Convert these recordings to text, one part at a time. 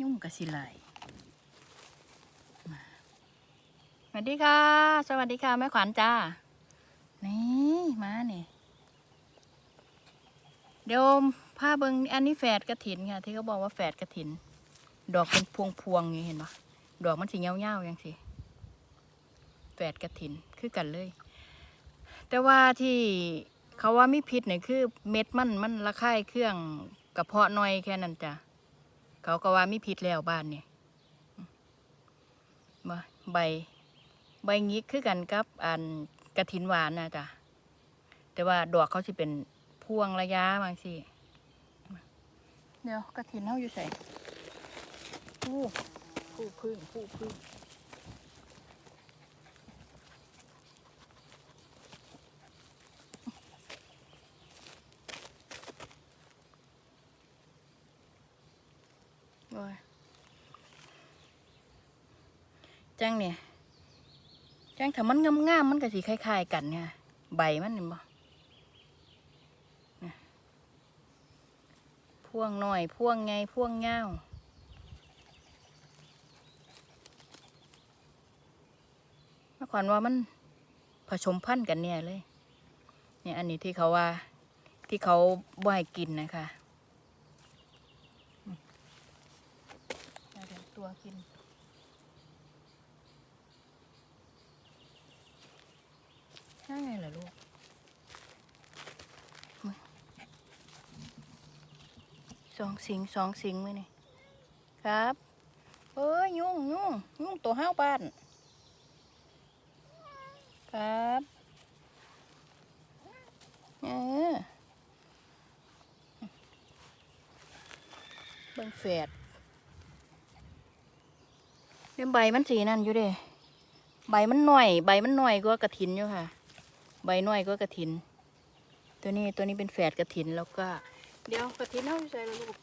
ยุ่งกับสิไหลมาสวัสดีค่ะ สวัสดีค่ะ แม่ขวัญจ้า นี่มาเนี่ยเดี๋ยวผ้าเบิงอันนี้แฝดกระถินค่ะ ที่เขาบอกว่าแฝดกระถิน ดอกเป็นพวงพวงๆอย่างนี้เห็นปะดอกมันสีเงาเงาๆอย่างสิแฝดกระถินคือกันเลย แต่ว่าที่เขาว่าไม่พิษเนี่ยคือ เม็ดมันมันระคายเครื่องกระเพาะน้อยแค่นั้นจ้ะ เขาก็ว่าไม่พิษแล้วบ้านเนี่ยมาใบ ใบงิกคือกันกับอันกระถินหวานนะจ้ะแต่ว่าดอกเขาสิเป็นพวงระยะบางสิเดี๋ยวกระถินเขาอยู่ใส่ผู้ผู้พึ่งผู้พึ่ง โอ้ยจังเนี่ยจังถ้ามันงามๆมันก็สิคล้ายๆกันค่ะใบมันเห็นบ่น่วงหน่อยพ่วงไงพ่วงเงาเมื่อก่อนว่ามันผสมพันธุ์กันเนี่ยเลย เนี่ยอันนี้ที่เขาว่าที่เขาบ่ให้กินนะคะอืมเอาเดี๋ยวตัว กินใช่ไงล่ะลูกสองสิงสองสิงไหมนี่ครับ เอ้ยยุ่งยุ่งยุ่งตัวห้าวบ้าน ครับเออเบิ่งแฝด เดี๋ยวใบมันสีนั่นอยู่เด้ใบมันหน่อย ใบมันหน่อยก็กระถินอยู่ค่ะ ใบหน่อยก็กระถิน ตัวนี้ตัวนี้เป็นแฝดกระถินแล้วก็ เดี๋ยวกระถินเอาอยู่ใส่แล้วลูก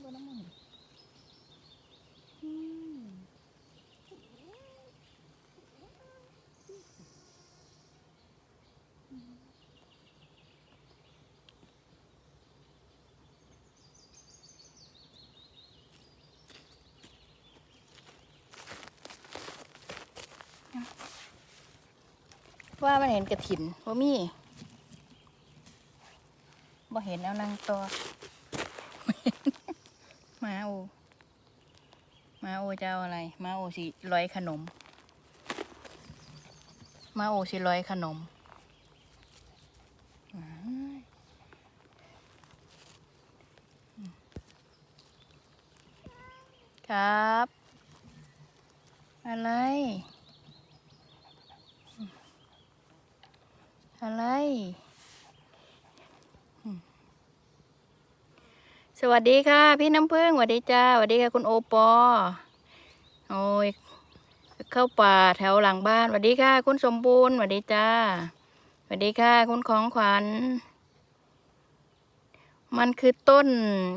เอาน้ำมันอืม ว่ามันเห็นกระถินว่ามีบ่เห็นเอานางตัวมาโอมาโอจะเอาอะไร มาโอสิร้อยขนม มาโอสิร้อยขนมครับ อะไร อะไร สวัสดีค่ะ พี่น้ำพึ่งสวัสดีจ้าสวัสดีค่ะคุณโอปอ โอ้ยเข้าป่าแถวหลังบ้านสวัสดีค่ะ คุณสมบูรณ์สวัสดีจ้าสวัสดีค่ะ คุณของขวัญ มันคือต้น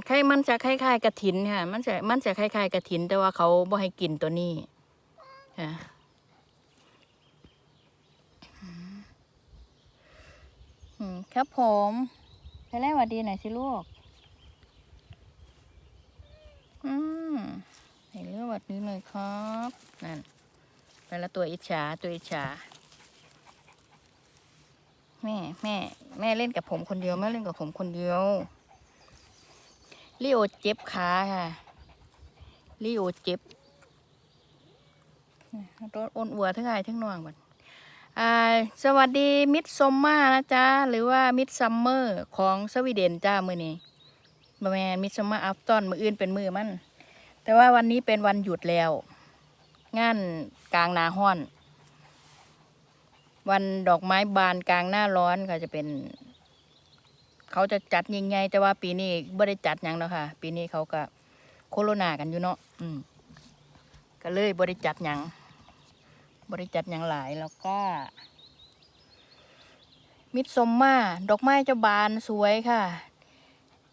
ไข่มันจะคล้ายๆกระถินค่ะ มันจะมันจะคล้ายๆกระถิน แต่ว่าเขาบ่ให้กินตัวนี้ค่ะ อืม ครับผมไปแล้วสวัสดีหน่อยสิลูก อืมเห็นเรื่องวัสดีหน่อยครับ นั่นไปแล้วตัวอิจฉาตัวอิจฉา แม่แม่แม่เล่นกับผมคนเดียวแม่เล่นกับผมคนเดียวลิโอเจ็บขาค่ะลิโอเจ็บรถอ้นอัวทั้งไงทั้งนองบัด สวัสดีมิดซอมมานะจ๊ะ หรือว่ามิดซัมเมอร์ของสวีเดนจ้ามือนี้บแมนมิดซัมเมอร์อัฟตอนมืออื่นเป็นมือมัน แต่ว่าวันนี้เป็นวันหยุดแล้ว งานกลางนาห้อน วันดอกไม้บานกลางหน้าร้อนก็จะเป็น เขาจะจัดยิ่งใหญ่แต่ว่าปีนี้ไม่ได้จัดยังแล้วค่ะ ปีนี้เขาก็โคโรนากันอยู่เนาะอืมก็เลยไม่ได้จัดยัง บริจัดอย่างหลายแล้วก็ มิดสมมาดอกไม้จะบานสวยค่ะ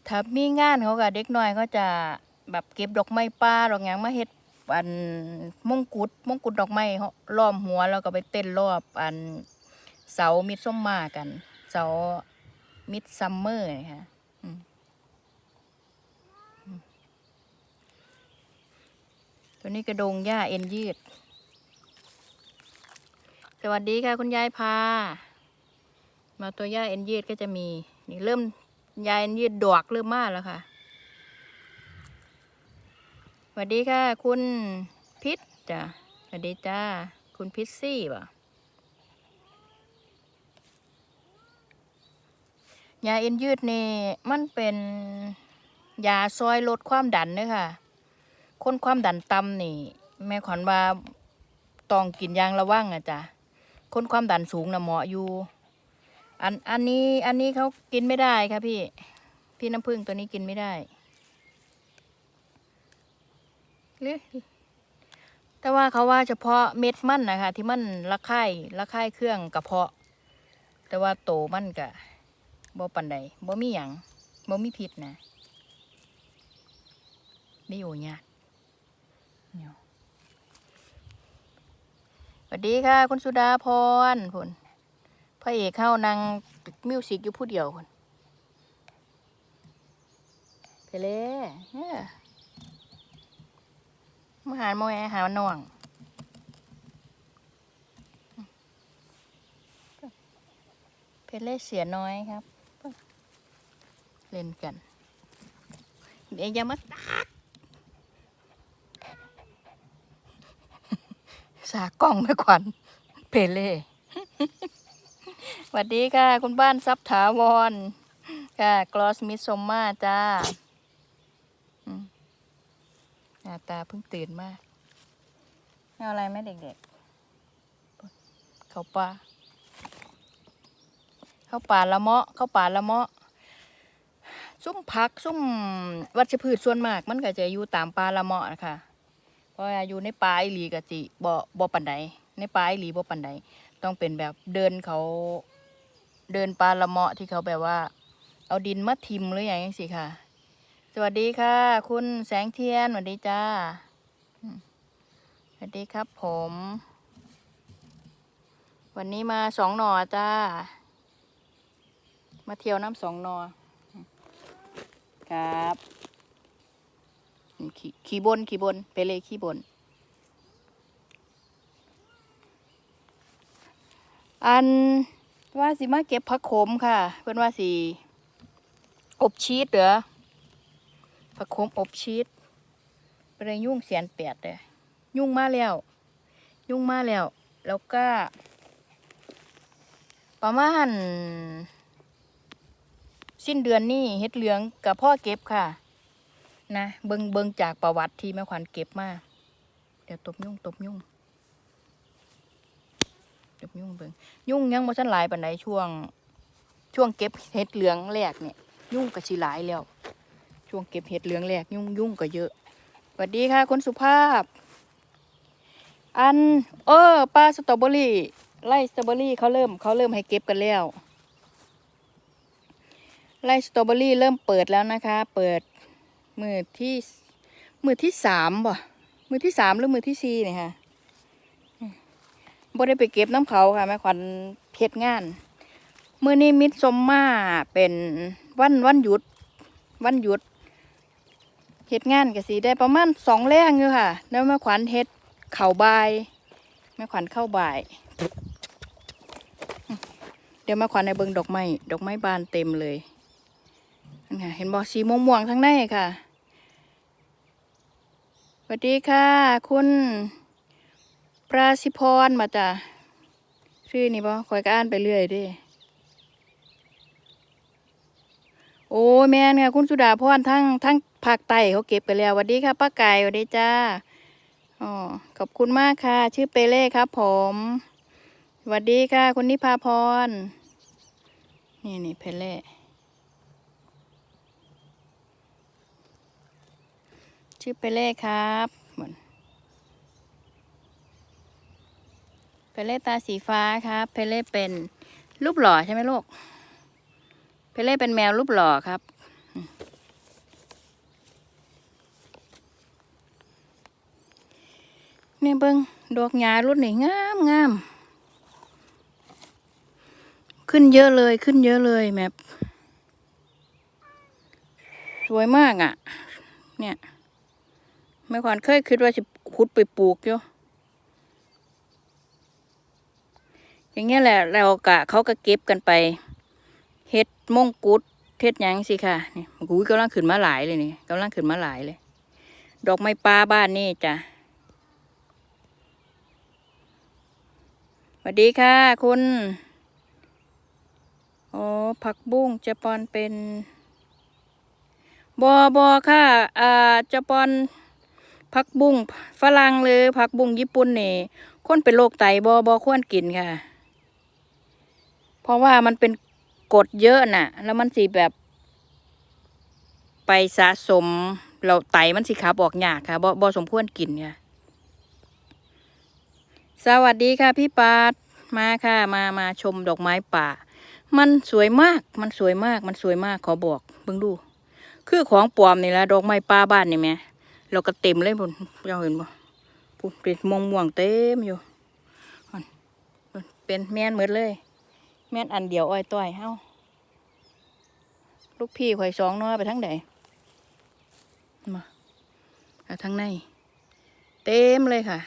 ถ้ามีงานเขากับเด็กน้อยก็จะแบบเก็บดอกไม้ป่าดอกหยังมาเฮ็ดอันมงกุฎมงกุฎดอกไม้ล้อมหัวแล้วก็ไปเต้นรอบอันเสามิดส้มมากัน เสามิดซัมเมอร์นะคะตัวนี้กระดงหญ้าเอ็นยืด วัสดีค่ะคุณยายพา มาตัวหญ้าเอ็นยืดก็จะมี นี่เริ่มยาเอ็นยืดดอกเริ่มมากแล้วค่ะสวัสดีค่ะ คุณพิษจ้ะสวัสดีจ้า คุณพิซซี่ป่ะยาเอ็นยืดนี่มันเป็นยาซอยลดความดันเด้อค่ะ คนความดันต่ำนี่ แม่ขวัญว่าต้องกินยางระวังอะจ้ะ คนความดันสูงนะเหมาะอยู่ อันอันนี้อันนี้เขากินไม่ได้ค่ะพี่ พี่น้ำผึ้งตัวนี้กินไม่ได้หรือแต่ว่าเขาว่าเฉพาะเม็ดมันนะคะที่มันระคายระคายเครื่องกระเพาะ แต่ว่าโตมันกะบ่ปันใดบ่มีหยังบ่มีพิษนะนี่โอญาติเนี่ย สวัสดีค่ะ คุณสุดาพรพุ่นพระเอกเข้านางมิวสิกอยู่ผู้เดียวพุ่นไปเลยเนี่ยมาหาโมยหาหน่วงเพลเล่เสียน้อยครับ เล่นกัน เดี๋ยวอย่ามาตัก สากล้องไม่ขวัญเพลเล่สวัสดีค่ะ คุณบ้านซับถาวร ค่ะกลอสมิสมมาจ้าอืมหน้าตาเพิ่งตื่นมากเอาอะไรไหมเด็กๆ เขาป่า เข้าป่าละเมาะ เข้าป่าละเมาะซุ่มพักซุ่มวัชพืชส่วนมาก มันก็จะอยู่ตามป่าละเมาะนะคะ เพราะว่าอยู่ในป่าอีหลีกะจิบ่บ่ปันใดในป่าอีหลีบ่ปันใดต้องเป็นแบบเดินเขาเดินป่าละเมาะที่เขาแบบว่า เอาดินมาทิมหรืออย่างนี้สิค่ะ สวัสดีค่ะ คุณแสงเทียนสวัสดีจ้าสวัสดีครับผม วันนี้มาสองหนอจ้า มาเที่ยวน้ำสองนอครับ ขี่ขี่บนขี่บนไปเลยขี่บน อันว่าสิมาเก็บผักขมค่ะ เพื่อนว่าสิอบชีสเหรอผักขมอบชีสไปเลยยุ่งเสียนแปดเลยยุ่งมาแล้ว ยุ่งมาแล้ว แล้วก็ ประมาณ สิ้นเดือนนี่เฮ็ดเหลืองกับพ่อเก็บค่ะ นะเบิงเบิงจากประวัติที่แม่ขวัญเก็บมา เดี๋ยวตบยุ่งตบยุ่งตบยุ่งเบิงยุ่งยังบ่ทันหลายปานใดช่วง ช่วงเก็บเห็ดเหลืองแรกเนี่ย ยุ่งก็สิหลายแล้ว ช่วงเก็บเห็ดเหลืองแรกยุ่งยุ่งก็เยอะสวัสดีค่ะคุณสุภาพ อัน เออป้าสตรอเบอรี่ไล่สตรอเบอรี่เขาเริ่มเขาเริ่มให้เก็บกันแล้วไร่สตรอเบอรี่เริ่มเปิดแล้วนะคะ เปิด มือที่มือที่สามบ่ มือที่สามหรือมือที่สี่เนี่ยค่ะบ่ได้ไปเก็บน้ำเขาค่ะแม่ขวัญเพชรงาน มือนี้มิดสมมาเป็นวันวันหยุด วันหยุดเฮ็ดงานก็สีได้ประมาณสองแรงอยู่ค่ะ แล้วแม่ขวัญเฮ็ดเข่าบายแม่ขวัญเข้าบ่าย เดี๋ยวแม่ขวัญในเบิงดอกไม้ดอกไม้บานเต็มเลยนั่ค่ะเห็นบอกสีม่วงม่วงๆทั้งในค่ะ สวัสดีค่ะ คุณปราสิพรมาจ้ะชื่อนี่บ่คอยก็อ่านไปเรื่อยดิโอ้แม่นค่ะ คุณสุดาพรทั้งทั้งภาคใต้เขาเก็บไปแล้วสวัสดีค่ะป้าไก่สวัสดีจ้าอ๋อขอบคุณมากค่ะ ชื่อเปเล่ครับผมสวัสดีค่ะ คุณนิพาพรนี่นี่เพเล่ ชื่อเปเล่ครับเหมือนเปเล่ตาสีฟ้าครับเปเล่เป็นรูปหล่อใช่ไหมลูกเปเล่เป็นแมวรูปหล่อครับเนี่ยเบิงดอกหญ้ารุ่นนี่งามงาม ขึ้นเยอะเลยขึ้นเยอะเลยแมปสวยมากอะ่ะ เนี่ย เมื่อก่อนเคยคิดว่าจะขุดไปปลูกอยู่อย่างเงี้ยแหละเรากะเขาก็เก็บกันไปเฮ็ดมงกุฎเฮ็ดยังสิค่ะนี่กูกำลังขึ้นมาหลายเลยนี่กำลังขึ้นมาหลายเลย ดอกไม้ป่าบ้านนี่จ้ะสวัสดีค่ะ คุณโอ้ผักบุ้งจะปอนเป็นบอบอค่ะอ่าจะปอน ผักบุ้งฝรั่งหรือผักบุ้งญี่ปุ่นเนี่คนเป็นโรคไตบอบอควรกินค่ะ เพราะว่ามันเป็นกดเยอะน่ะ แล้วมันสีแบบ ไปสะสม เราไตมันสิขับออกยากค่ะบอบอสมควรกินค่ะ สวัสดีค่ะพี่ปาดมาค่ะมามาชมดอกไม้ป่า มันสวยมาก มันสวยมาก มันสวยมากขอบอกเบิ่งดู คือของปลอมนี่แหละดอกไม้ป่าบ้านนี่แหม เราก็เต็มเลยพุ่นเจ้าเห็นบ่พุ่นเป็นม่วงม่วงเต็มอยู่เป็นแม่นหมดเลย แม่นอันเดียวอ้อยต้อยเฮ้าลูกพี่ข่อยสองน้อยไปทั้งใดมาทั้งใน เต็มเลยค่ะ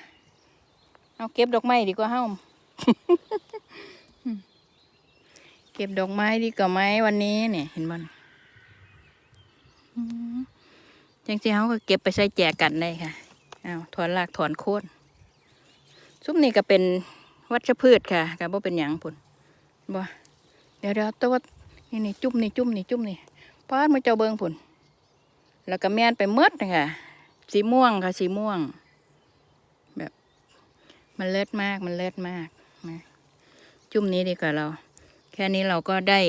เอาเก็บดอกไม้ดีกว่าเฮ้าเก็บดอกไม้ดีกว่าไหมวันนี้เนี่ย เห็นมัน จริงๆเขาก็เก็บไปใส่แจกกันได้ค่ะอ้าวถอนรากถอนโคนซุ้มนี่ก็เป็นวัชพืชค่ะก็บ่เป็นหยังพุ่นบ่เดี๋ยวเดี๋ยวตัวนี่นี่จุ่มนี่จุ่มนี่จุ่มนี่พาดมาเจ้าเบิงพุ่นแล้วก็แม่นไปเมดนะคะสีม่วงค่ะ สีม่วง แบบมันเลิศมากมันเลิศมากนะจุ่มนี้ดีกว่าเรา แค่นี้เราก็ได้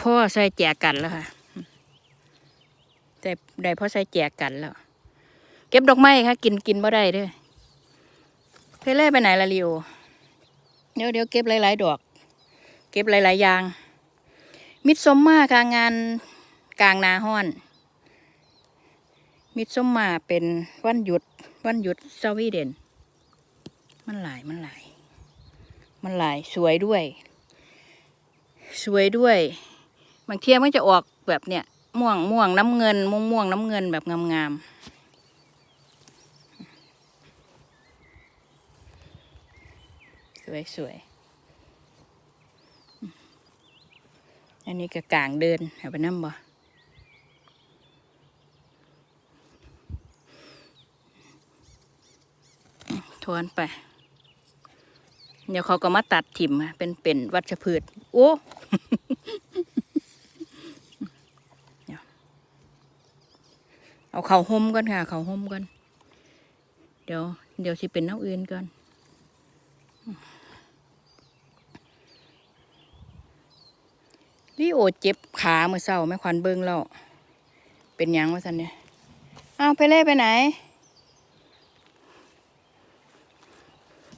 พ่อใส่แจกกันแล้วค่ะ ได้ได้เพราะใส่แจกกันแล้ว เก็บดอกไม้ค่ะ กินกินบ่ได้ด้วยเพเล่ไปไหนละลิโอเดี๋ยวเดี๋ยวเก็บหลายๆดอก เก็บหลายๆอย่าง มิดสมมาค่ะงานกลางนาห้อน มิดสมมาเป็นวันหยุด วันหยุดสวีเดน มันหลายมันหลาย มันหลายสวยด้วย สวยด้วย บางเทียมันจะออกแบบเนี้ย ม่วงม่วงน้ำเงิน ม่วงม่วงน้ำเงินแบบงามๆสวยสวย อันนี้ก็กลางเดินเอาไปน้ำบ่ ทวนไป เดี๋ยวเขาก็มาตัดถิ่มอะเป็นเป็นวัชพืช โอ้ เอาเขาห่มก่อนค่ะ เขาห่มก่อน เดี๋ยว เดี๋ยวสิเป็นน้ำอื่นก่อนลี่โอเจ็บขาเมื่อเช้าแม่ควันเบิ้งแล้วเป็นยังวะสันเนี่ยเอาไปเล่ไปไหน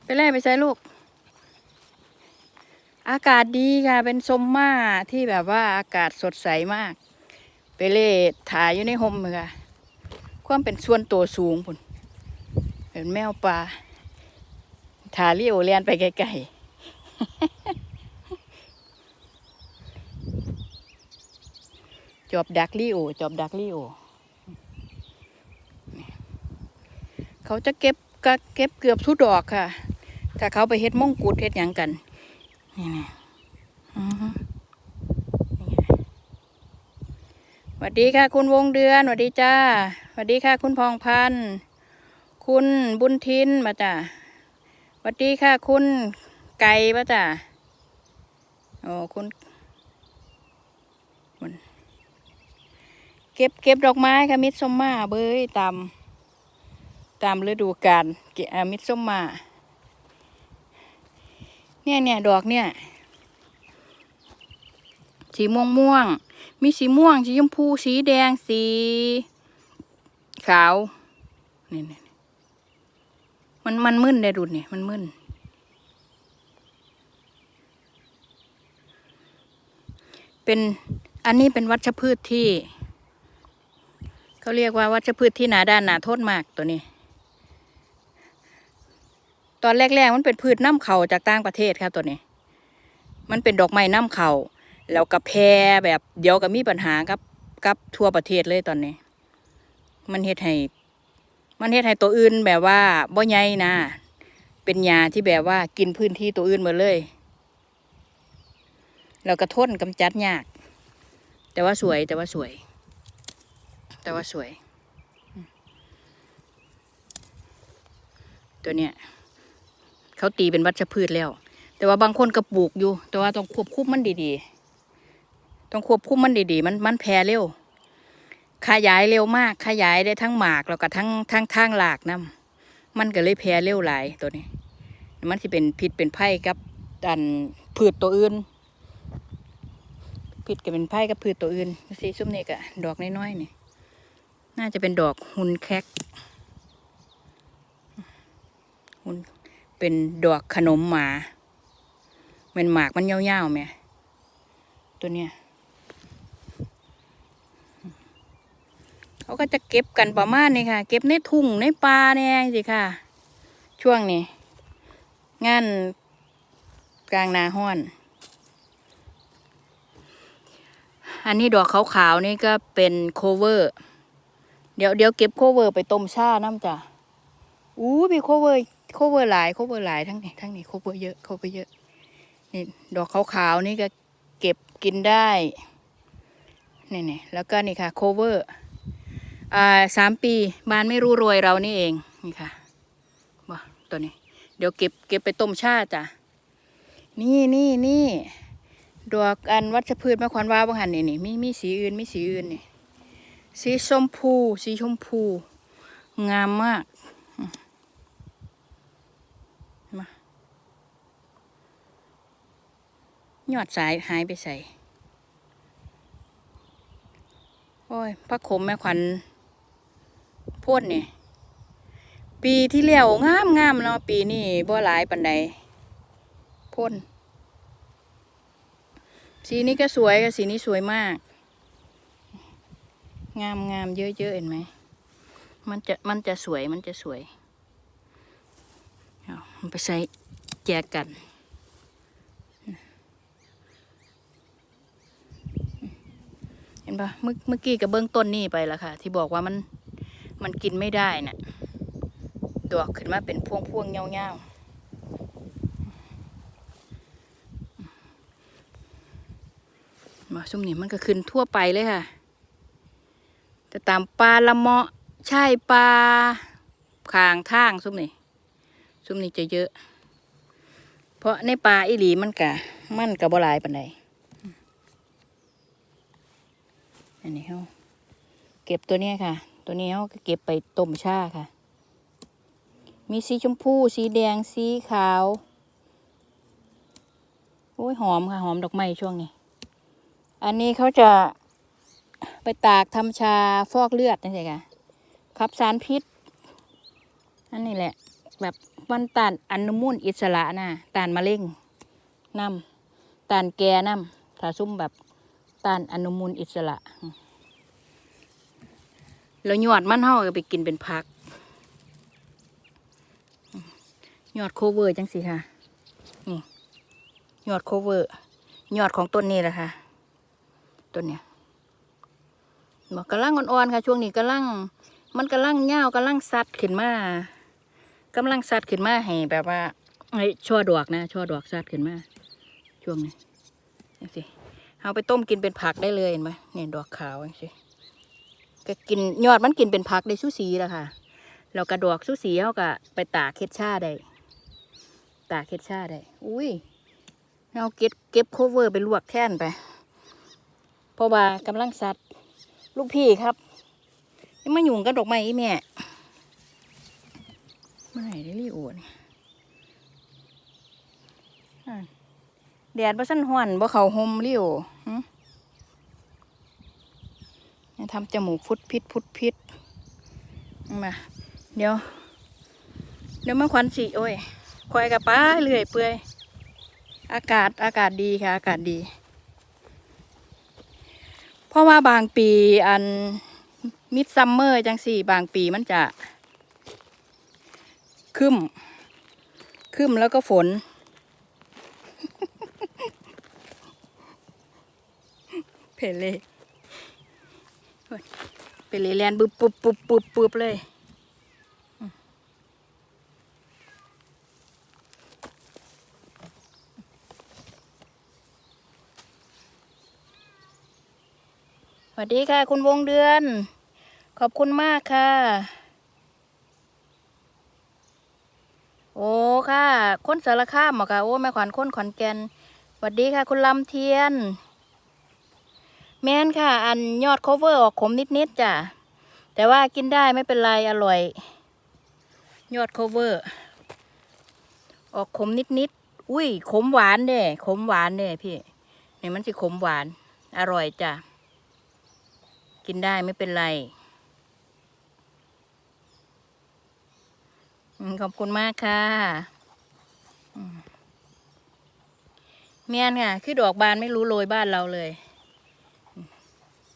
ไปเล่ไปใส่ลูก อากาศดีค่ะ เป็นสมมาที่แบบว่าอากาศสดใสมาก ไปเล่ถ่ายอยู่ในห่มเลยค่ะ ความเป็นส่วนตัวสูงพุ่นเป็นแมวปลาถาลิโอเลียนไปไกลๆจอบดักลิโอจอบดักลิโอเขาจะเก็บก็เก็บเกือบทุกดอกค่ะ ถ้าเขาไปเฮ็ดมงกุฎเฮ็ดหยังกัน นี่นะอือฮึนี่ไงส วัสดีค่ะ คุณวงเดือนสวัสดีจ้าสวัสดีค่ะ คุณพองพันธ์คุณบุญทินมาจ้ะสวัสดีค่ะ คุณไก่มาจ้ะโอ้คุณคุณเก็บเก็บดอกไม้ค่ะมิดส้มมาเบยตามตามฤดูกาลเกอมิดส้มมา เนี่ยเนี่ยดอกเนี่ย สีม่วงม่วง มีสีม่วง สีชมพู สีแดง สี ขาวนี่นี่มันมันมึนได้ดุดเนี่ย มันมึนเป็นอันนี้เป็นวัชพืชที่เขาเรียกว่าวัชพืชที่หนาด้านหนาโทษมากตัวนี้ ตอนแรกๆมันเป็นพืชน้ำเข่าจากต่างประเทศค่ะตัวนี้ มันเป็นดอกไม้น้ำเข่า แล้วก็แพร่แบบเดี๋ยวก็มีปัญหากับกับทั่วประเทศเลยตอนนี้ มันเฮ็ดให้มันเฮ็ดให้ตัวอื่นแบบว่าบ่ใหญ่นะเป็นยาที่แบบว่ากินพื้นที่ตัวอื่นหมดเลยแล้วก็ทนกำจัดยาก แต่ว่าสวยแต่ว่าสวย แต่ว่าสวย ตัวเนี้ยเขาตีเป็นวัชพืชแล้ว แต่ว่าบางคนก็ปลูกอยู่ แต่ว่าต้องควบคุมมันดีๆ ต้องควบคุมมันดีๆ มันมันแพร่เร็ว ขยายเร็วมาก ขยายได้ทั้งหมากแล้วก็ทั้งทั้งทางหลากน้ำมันก็เลยแพร่เร็วหลายตัวนี้ มันที่เป็นพิษเป็นไผ่กับอันพืชตัวอื่นพิษก็เป็นไผ่กับพืชตัวอื่นสีส้มนี่ก็ดอกน้อยๆนี่น่าจะเป็นดอกหุ่นแคกหุ่นเป็นดอกขนมหมาเป็นหมากมันยาวๆไหมตัวเนี้ย เขาก็จะเก็บกันประมาณนี้ค่ะ เก็บในทุ่งในป่าเนี่ยสิค่ะ ช่วงนี้งานกลางนาห้อน อันนี้ดอกขาวๆนี่ก็เป็นโคเวอร์ เดี๋ยวเดี๋ยวเก็บโคเวอร์ไปต้มชาน้ำจ้ะอู้มีโคเวอร์โคเวอร์หลายโคเวอร์หลายทั้งนี้ทั้งนี้โคเวอร์เยอะโคเวอร์เยอะนี่ดอกขาวๆนี่ก็เก็บกินได้นี่นี่แล้วก็นี่ค่ะโคเวอร์ สามปีบานไม่รู้รวยเรานี่เองนี่ค่ะว่าตัวนี้ เดี๋ยวเก็บเก็บไปต้มชาจ้ะนี่นี่นี่ดอกอันวัชพืชมะขวานว้าบางหันนี่นี่มีมีสีอื่นมีสีอื่นนี่สีชมพู สีชมพู งามมากมายอดสายหายไปใส่ โอ้ยพระขมแม่ขวัญ พ่นนี่ปีที่แล้วงามงามเนาะปีนี้บ่หลายปันใดพ่นสีนี้ก็สวยกับสีนี้สวยมาก งามงามเยอะเยอะเห็นไหมมันจะมันจะสวยมันจะสวยเอามันไปใส่แจกกันเห็นปะเมื่อเมื่อกี้กับเบื้องต้นนี่ไปแล้วค่ะ ที่บอกว่ามัน มันกินไม่ได้น่ะดอกขึ้นมาเป็นพวงพวงๆเงาๆมาซุ่มนี่มันก็ขึ้นทั่วไปเลยค่ะ แต่ตามปลาละเมาะใช่ปลาคางทางซุ่มนี่ซุ่มนี่จะเยอะ เพราะในปลาอีหลีมันกะมันกะบลายปานใดอันนี้เขาเก็บตัวเนี้ยค่ะ ตัวนี้เขาเก็บไปต้มชาค่ะ มีสีชมพู สีแดง สีขาว โอ้ยหอมค่ะ หอมดอกไม้ช่วงนี้ อันนี้เขาจะไปตากทำชาฟอกเลือดนี่สิค่ะขับสารพิษ อันนี้แหละ แบบวันตานอนุมูลอิสระนะตานมะเร็งน้ำตานแก่น้ำถ้าซุ่มแบบตานอนุมูลอิสระ แล้วยอดมันเฮาก็ไปกินเป็นพักยอดโคเวอร์จังสิค่ะ นี่ยอดโคเวอร์ยอดของต้นนี้แหละค่ะ ต้นเนี้ยบอกกำลังอ่อนๆค่ะ ช่วงนี้กำลังมันกำลังเงาวกำลังซัดขึ้นมากำลังซัดขึ้นมาให้แบบว่าไอ้ช่อดอกนะช่อดอกซัดขึ้นมาช่วงนี้สิเอาไปต้มกินเป็นผักได้เลยเห็นไหมเนี่ยดอกขาวใช่ ก็กินยอดมันกินเป็นผักได้สู้สีแล้วค่ะแล้วกระดอกสู้สีเขาก็ไปตากเค็ดชาได้ตากเค็ดชาได้อุ้ยเอาเก็บเก็บโคเวอร์ไปลวกแท่นไป เพราะว่ากำลังสัตว์ลูกพี่ครับนี่มาหยุ่งกับดอกไม้อีแม่เมื่อได้รีโอนแดดบ่สั่นห้อนบ่เขาห่มเลี้ยวหึเนี่ย ทำจมูกฟุดพิษฟุดพิษมาเดี๋ยว เดี๋ยวมาควันสิโอ้ยควายกับป้าเรื่อยเปื่อย อากาศอากาศดีค่ะ อากาศดี เพราะว่าบางปีอันมิดซัมเมอร์จังสี่ บางปีมันจะครึ้มครึ้มแล้วก็ฝน เพลเล่ เป็นเลแลนบึบปุบปุบปุบปุบเลยสวัสดีค่ะ คุณวงเดือน ขอบคุณมากค่ะ โอ้ค่ะ คนสารคามหรอค่ะ โอ้แม่ขวัญคนขอนแก่นสวัสดีค่ะ คุณลำเทียน แม่นค่ะ อันยอด cover ออกขมนิดๆจ้ะ แต่ว่ากินได้ไม่เป็นไร อร่อย ยอด cover ออกขมนิดๆอุ้ย ขมหวานเด้ขมหวานเด้พี่เนี่ยมันสิขมหวาน อร่อยจ้ะ กินได้ไม่เป็นไรขอบคุณมากค่ะอืมเมียนค่ะ คือดอกบานไม่รู้โรยบ้านเราเลย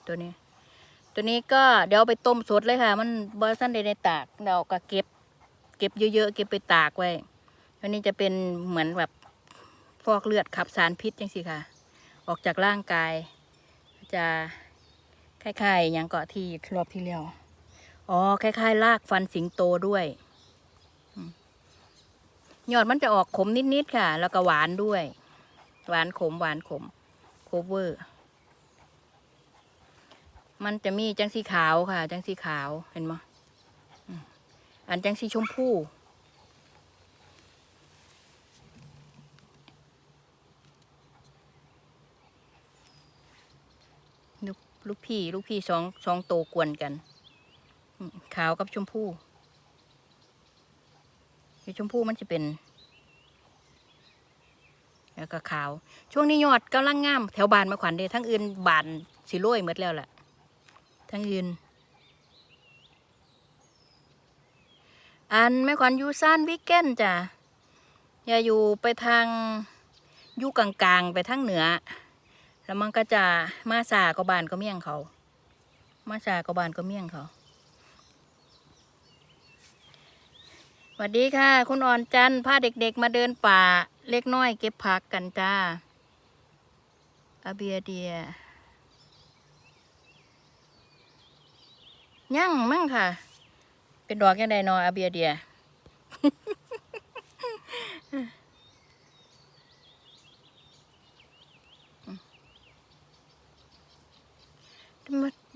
ตัวนี้ ตัวนี้ก็เดี๋ยวไปต้มสดเลยค่ะ มันบอสันเดในตากเราก็เก็บ เก็บเยอะๆเก็บไปตากไว้อันนี้จะเป็นเหมือนแบบฟอกเลือดขับสารพิษจังสิค่ะ ออกจากร่างกาย จะคล้ายๆอย่างเกาะที่รอบที่แล้วอ๋อคล้ายๆลากฟันสิงโตด้วยยอดมันจะออกขมนิดๆค่ะ แล้วก็หวานด้วย หวานขมหวานขมโคเวอร์ มันจะมีจังสีขาวค่ะ จังสีขาวเห็นไหมอันจังสีชมพูลูกลูกพี่ ลูกพี่สองสองโตกวนกัน ขาวกับชมพูคือชมพูมันจะเป็น แล้วก็ขาว ช่วงนี้ยอดกำลังงาม แถวบานมาขวัญเดทั้งอื่นบานสิโรยหมดแล้วแหละ ทั้งอื่นอันแม่ขวัญอยู่ซ่านวิกเก้นจ้ะอย่าอยู่ไปทางยู่กลางๆ ไปทางเหนือ แล้วมันก็จะมาสากบานก็เมี่ยงเขา มาสากบานก็เมี่ยงเขาสวัสดีค่ะ คุณอ่อนจันทร์พาเด็กๆ มาเดินป่าเล็กน้อยเก็บผักกันจ้าอาเบียเดีย ยั่งมั่งค่ะ เป็นดอกยังไดนออาเบียเดีย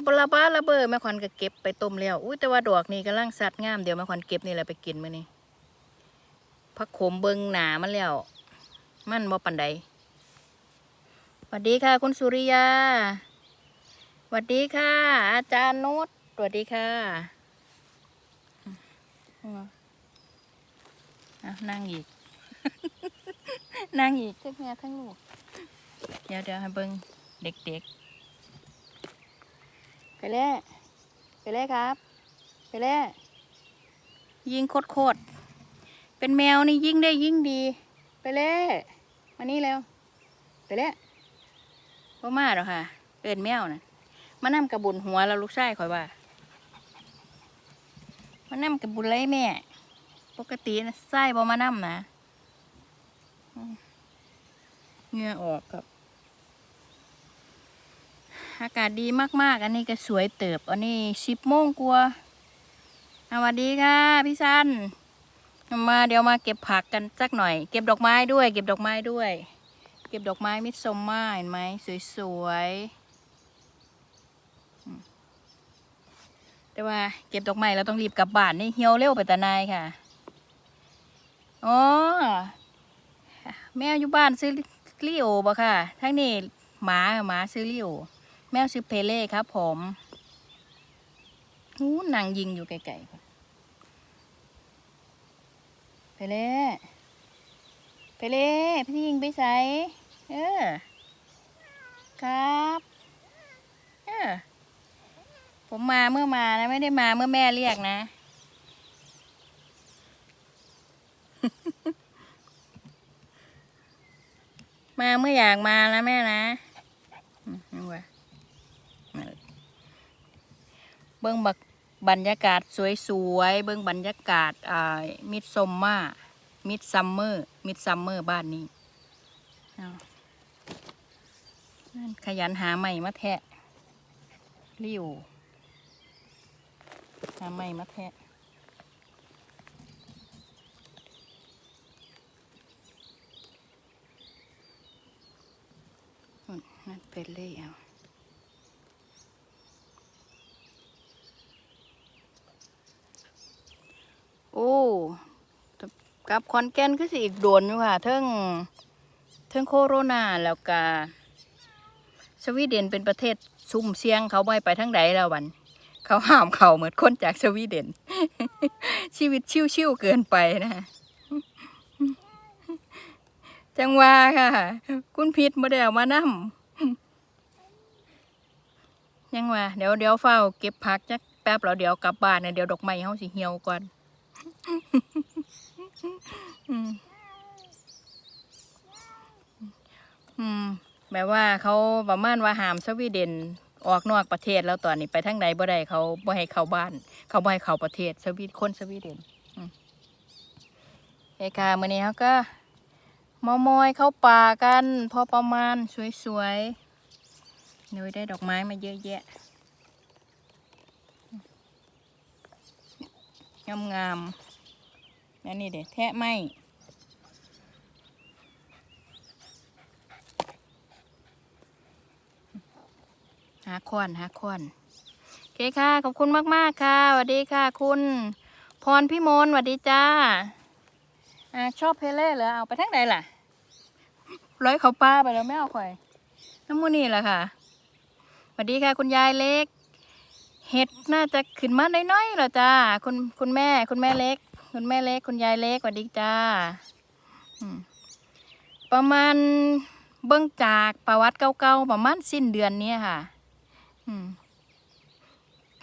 บลาบ้าระเบ้อแม่ขวัญก็เก็บไปต้มแล้วอุ้ยแต่ว่าดอกนี้กำลังสัดงามเดี๋ยวแม่ขวัญเก็บนี่แหละไปกินมื้อนี้พักขมเบิงหนามันแล้ว มันบ่ปันใดสวัสดีค่ะ คุณสุริยาสวัสดีค่ะ อาจารย์นุช วัสดีค่ะอืมอะนั่งอีก นั่งอีกทั้งแม่ทั้งลูก เดี๋ยวเดี๋ยวให้เบิงเด็กๆ ไปเล่ไปเล่ครับ ไปเล่ยิงโคตรโคตรๆเป็นแมวนี่ยิ่งได้ยิ่งดี ไปเล่มานี่แล้ว ไปเล่บ่มาหรอกค่ะ เอินแมวนะมานำกระบุนหัวแล้วลูกชายคอยว่า มานำกระบุนไรแม่ ปกตินะไส้บ่มานำนะเงื่อออกครับ อากาศดีมาก ๆ อันนี้ก็สวยเติบ อันนี้สิบโมงกว่าสวัสดีค่ะ พี่ซันมาเดี๋ยวมาเก็บผักกันสักหน่อย เก็บดอกไม้ด้วย เก็บดอกไม้ด้วย เก็บดอกไม้มิดสมมาเห็นไหมสวยๆอืม แต่ว่าเก็บดอกไม้เราต้องรีบกลับบ้านนี่เหี่ยวเร็วไปแต่นายค่ะอ๋อแมวอยู่บ้านซื้อลิโอบ่ค่ะ ทั้งนี้หมาหมาซื้อลิโอ แมวชื่อเพเล่ครับ ผมหูนางยิงอยู่ไกลๆเพเล่เพเล่พี่ยิงไปใส่เออ ครับ เออ ผมมาเมื่อมานะ ไม่ได้มาเมื่อแม่เรียกนะ มาเมื่ออยากมาแล้วแม่นะนี่ว่ะเบิ้องบักบรรยากาศสวยๆ เบิ้องบรรยากาศอ่ามิดซมมามิดซัมเมอร์ มิดซัมเมอร์บ้านนี้นั่นขยันหาใหม่มาแทะริว หาไม่มาแทะนั่นเป็นเลยเอาโอ้กับคอนแกนก็สิอีกโดนอยู่ค่ะเทิงเทิงโคโรนาแล้วกาสวีเดนเป็นประเทศซุ่มเสียงเขาไม่ไปทั้งใดแล้ววัน เขาห้ามเขาเหมือนคนจากสวีเดน ชีวิตชิวๆเกินไปนะจังว่าค่ะ คุณพิษมาได้เอามานำยังว่าเดี๋ยวเดี๋ยวเฝ้าเก็บผักจักแป๊บแล้วเดี๋ยวกลับบ้านเนะเดี๋ยวดอกไม้เฮาสิเหี่ยวก่อนอืมอืมแบบว่าเขาประมาณว่าหามสวีเดน ออกนอกประเทศแล้วตอนนี้ไปทางใดบ่ได้เขาบ่ให้เข้าบ้าน เขาบ่ให้เข้าประเทศสวีคนสวีเดนเอยค่ะมื้อนี้เขาก็มอมอยเข้าป่ากัน พอประมาณสวยๆเดี๋ยได้ดอกไม้มาเยอะแยะงามๆนั่นนี่เด็ดแทะไม้ หาควนหาควนโอเคค่ะ ขอบคุณมาก ๆ ค่ะสวัสดีค่ะ คุณพรพิมลสวัสดีจ้าอ่าชอบเพลเล่เหรอเอาไปทางไหนล่ะ ร้อยเขาป้าไปแล้วไม่เอาข่อย น้ำมูนี่แหละค่ะสวัสดีค่ะ คุณยายเล็ก เห็ดน่าจะขึ้นมาน้อยๆเหรอจ้าคุณคุณแม่ คุณแม่เล็ก คุณแม่เล็ก คุณยายเล็กสวัสดีจ้าประมาณเบื้องจากประวัติเก่าๆประมาณสิ้นเดือนนี้ค่ะ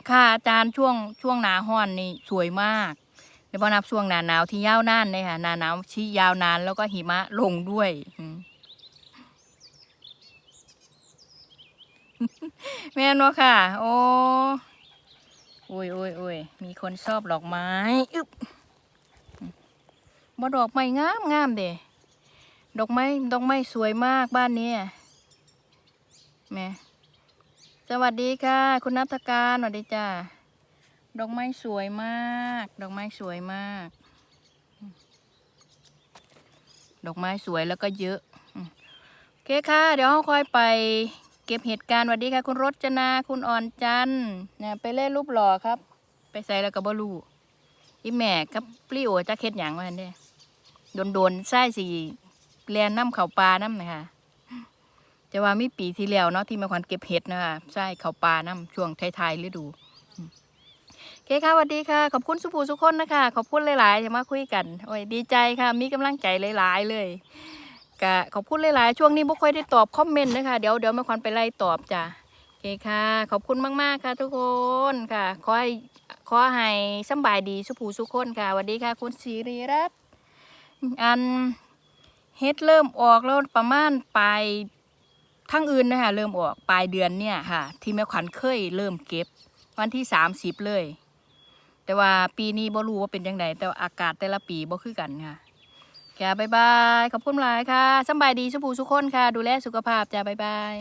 ค่ะอาจารย์ช่วงช่วงหนาห้อนนี่สวยมากเดี๋ยวพอนับช่วงหนาหนาวที่ยาวนานเลยค่ะหนาหนาวชี้ยาวนานแล้วก็หิมะลงด้วยแม่นวะค่ะ โอ้โอ้ยโอ้ยโอ้ยมีคนชอบดอกไม้อึบบ่ดอกไม้งามงามเด้ดอกไม้ดอกไม้สวยมากบ้านนี้แม่ สวัสดีค่ะ คุณนัฐการสวัสดีจ้าดอกไม้สวยมาก ดอกไม้สวยมาก ดอกไม้สวยแล้วก็เยอะโอเคค่ะ เดี๋ยวเราค่อยไป เก็บเหตุการณ์สวัสดีค่ะ คุณรจนาคุณอ่อนจันเนี่ยไปเล่นรูปหล่อครับ ไปใส่แล้วก็บ่รู้อีแม่กับปลิโอจะเค็ดหยังวะเนี่โดนโดนๆไส้สีแลนน้ำเข่าปลาน้ำนะคะ จะว่ามีปีที่แล้วเนาะที่แม่ขวัญเก็บเห็ดนะคะใช่เขาปลาน้ำช่วงท้ายๆฤดูโอเคค่ะสวัสดีค่ะ ขอบคุณสุภูสุกคนนะคะ ขอบคุณหลายๆที่มาคุยกันโอ้ยดีใจค่ะมีกำลังใจหลาย ๆ เลยก็ขอบคุณหลายๆช่วงนี้บ่ค่อยได้ตอบคอมเมนต์นะคะเดี๋ยวเดี๋ยวแม่ขวัญไปไล่ตอบจ้ะโอเคค่ะ ขอบคุณมากๆค่ะ ทุกคนค่ะขอให้ขอให้สบายดีสุภูสุกคนค่ะสวัสดีค่ะ คุณศิริรัตน์อันเฮ็ดเริ่มออกแล้วประมาณปลาย ทั้งอื่นนะคะเริ่มออกปลายเดือนเนี่ยค่ะ ที่แม่ขวัญเคยเริ่มเก็บ วันที่สามสิบเลย แต่ว่าปีนี้บ่รู้ว่าเป็นยังไงแต่อากาศแต่ละปีบ่คือกันค่ะค่ะบ๊ายบาย ขอบคุณหลายค่ะสบายดีสุภูสุขคนค่ะ ดูแลสุขภาพจ้าบายบาย